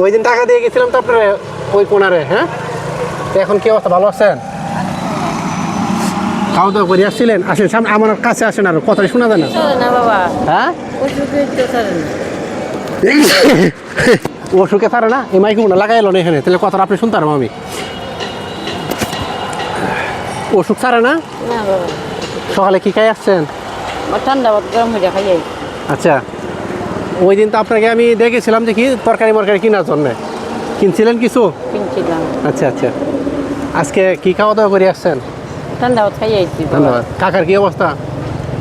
ওই দিন টাকা দিয়ে গেছিলাম তো আপনার ওই কোনারে হ্যাঁ? এখন কি অবস্থা ভালো আছেন? খাওয়া দাওয়া করে আসছিলেন? আসেন সামনে আমার কাছে আসেন আর কথাটা শোনা যায় না? হ্যাঁ? অসুখে পারে না। এই মাইক্রোফোনটা লাগাই এলো না এখানে তাহলে কথাটা আপনি শুনতে পারব আমি। অসুখ ছাড়ে না? সকালে কি খাই আসছেন? ঠান্ডা গরম হয়ে খাই আচ্ছা। ওই দিন তো আপনাকে আমি দেখেছিলাম যে কি তরকারি মরকারি কেনার জন্য। কিনছিলেন কিছু? আচ্ছা আচ্ছা। আজকে কি খাওয়া দাওয়া করে আসছেন? খাই ধন্যবাদ কাকার কি অবস্থা?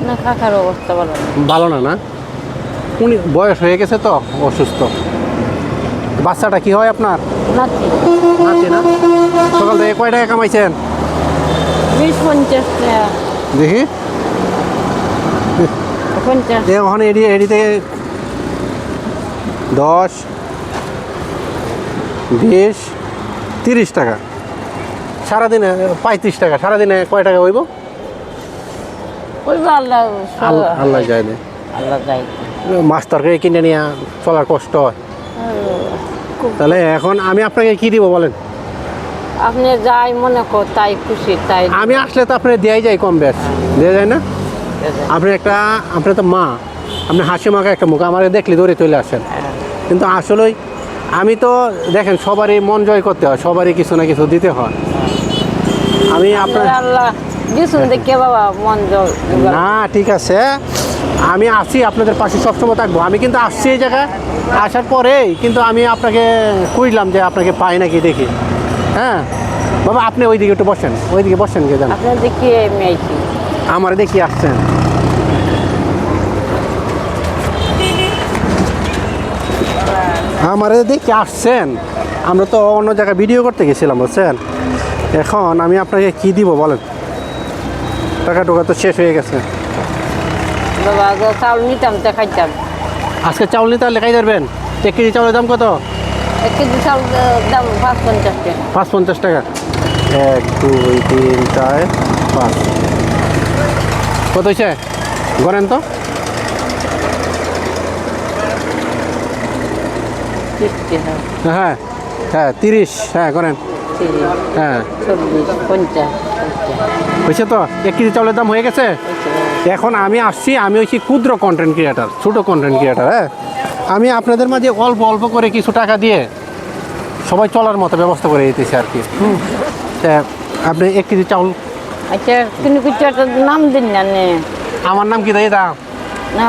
না কাকার অবস্থা ভালো না। ভালো না না? উনি বয়স হয়ে গেছে তো অসুস্থ। বাচ্চাটা কি হয় আপনার? নাতি। না? সকাল থেকে কয় টাকা কামাইছেন? বিশ পঞ্চাশ টাকা। দেখি। এখন এ ওখানে এডি এডিতে দশ বিশ তিরিশ টাকা। সারাদিনে পঁয়ত্রিশ টাকা। সারাদিনে কয় টাকা হইব? আল্লাহ আল্লাহ আল্লাহ যায় না। আল্লাহ যাই মাছ তরকারি কিনে নিয়ে চলার কষ্ট হয়। তাহলে এখন আমি আপনাকে কি দিব বলেন? আপনি যাই মনে কর তাই খুশি তাই আমি আসলে তো আপনার দেয়াই যায় কম বেশ। দেওয়া যায় না? আপনি একটা আপনি তো মা। আপনি হাসি মাখা একটা মুখ। আমার দেখলে দৌড়ে চলে আসেন। কিন্তু আসলেই আমি তো দেখেন সবারই মন জয় করতে হয় সবারই কিছু না কিছু দিতে হয়। আমি আপনার মন না ঠিক আছে। আমি আসি আপনাদের পাশে সবসময় থাকব। আমি কিন্তু আসছি এই জায়গায় আসার পরেই কিন্তু আমি আপনাকে কইলাম যে আপনাকে পাই নাকি দেখি। হ্যাঁ? বাবা আপনি ওইদিকে একটু বসেন ওইদিকে বসেন কে জান আপনার দেখি আমি আইছি আমার দেখি আসছেন। আমারে দেখি আসছেন? আমরা তো অন্য জায়গায় ভিডিও করতে গেছিলাম বুঝছেন? এখন আমি আপনাকে কি দিব বলেন? টাকা টোকা তো শেষ হয়ে গেছে। চাউল নিতাম তো খাইতাম। আজকে চাউল নিতে লেখাই ধরবেন? এক কেজি চাউলের দাম কত? এক কেজি চাউল দাম পাঁচ পঞ্চাশ টাকা। পাঁচ পঞ্চাশ টাকা। এক দুই তিন চার পাঁচ। কত হয়েছে গড়েন তো। হ্যাঁ হ্যাঁ তিরিশ হ্যাঁ করেন। হ্যাঁ। হয়েছে তো? এক কেজি চাউলের দাম হয়ে গেছে? এখন আমি আসছি আমি হচ্ছি ক্ষুদ্র কন্টেন্ট ক্রিয়েটার ছোটো কন্টেন্ট ক্রিয়েটার হ্যাঁ? আমি আপনাদের মাঝে অল্প অল্প করে কিছু টাকা দিয়ে সবাই চলার মতো ব্যবস্থা করে দিতেছি আর কি। আপনি এক কেজি চাউল আচ্ছা কিন্তু কিছু একটা নাম দিন না আমার নাম কি দাই দাম না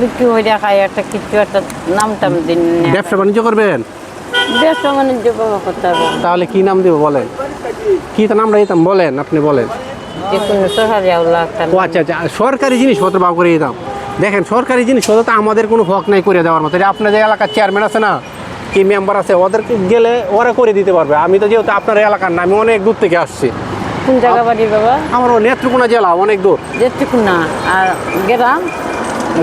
বিক্রি হয়ে দেখায় একটা কিছু একটা নাম টাম দিন ব্যবসা বাণিজ্য করবেন? ব্যবসা বাণিজ্য করতে হবে। তাহলে কি নাম দিব বলেন? কি তো নামটা দিতাম বলেন আপনি বলেন। আচ্ছা আচ্ছা সরকারি জিনিসপত্র বাব করে দিতাম দেখেন সরকারি জিনিসপত্র তো আমাদের কোনো হক নাই করে দেওয়ার মতো। এই যে আপনাদের এলাকার চেয়ারম্যান আছে না কি মেম্বার আছে ওদেরকে গেলে ওরা করে দিতে পারবে। আমি তো যেহেতু আপনার এলাকার না আমি অনেক দূর থেকে আসছি। কোন জায়গা বাড়ি বাবা? আমার নেত্রকোনা জেলা অনেক দূর। যেটুকু না আর গ্রাম?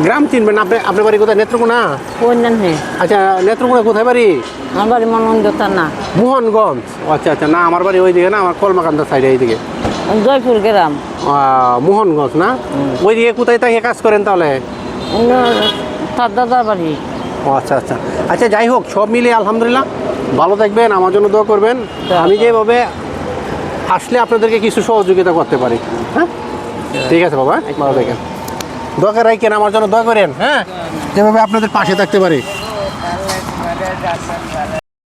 গ্রাম চিনবেন আপনি আপনার বাড়ি কোথায়? নেত্রকোনা? কোন নে আচ্ছা নেত্রকোনা কোথায় বাড়ি? আমার বাড়ি মনন্দতা না। মোহনগঞ্জ? আচ্ছা আচ্ছা না আমার বাড়ি ওইদিকে না আমার কলমাকান্দার সাইডে এইদিকে। জয়পুর গ্রাম। আহ, মোহনগঞ্জ না? ওইদিকে কোথায় থেকে কাজ করেন তাহলে? তার দাদার বাড়ি। ও আচ্ছা আচ্ছা। আচ্ছা যাই হোক সব মিলিয়ে আলহামদুলিল্লাহ ভালো থাকবেন আমার জন্য দোয়া করবেন। আমি যেভাবে আসলে আপনাদেরকে কিছু সহযোগিতা করতে পারি। হ্যাঁ? ঠিক আছে বাবা ভালো থাকেন। দোয়া রাখেন আমার জন্য দোয়া করেন হ্যাঁ? যেভাবে আপনাদের পাশে থাকতে পারি।